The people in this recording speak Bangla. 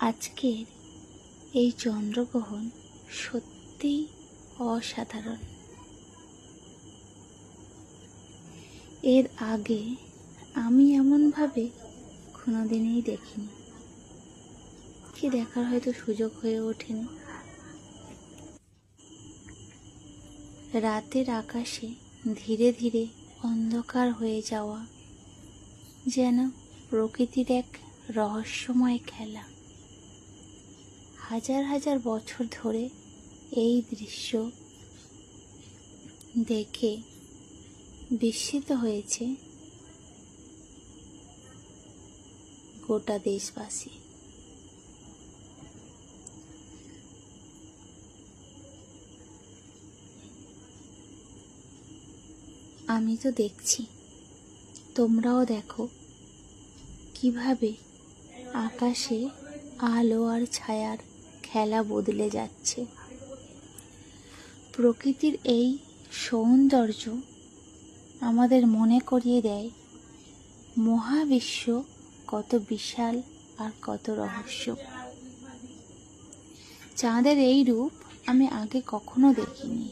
আজকের এই চন্দ্রগ্রহণ সত্যিই অসাধারণ। এর আগে আমি এমনভাবে কোনোদিনই দেখিনি। কি দেখার হয়তো সুযোগ হয়ে ওঠেনি। রাতের আকাশে ধীরে ধীরে অন্ধকার হয়ে যাওয়া যেন প্রকৃতির এক রহস্যময় খেলা। হাজার হাজার বছর ধরে এই দৃশ্য দেখে বিস্মিত হয়েছে গোটা দেশবাসী। আমি তো দেখছি, তোমরাও দেখো কীভাবে আকাশে আলো আর ছায়ার খেলা বদলে যাচ্ছে। প্রকৃতির এই সৌন্দর্য আমাদের মনে করিয়ে দেয়। মহাবিশ্ব কত বিশাল আর কত রহস্য। চাঁদের এই রূপ আমি আগে কখনো দেখিনি।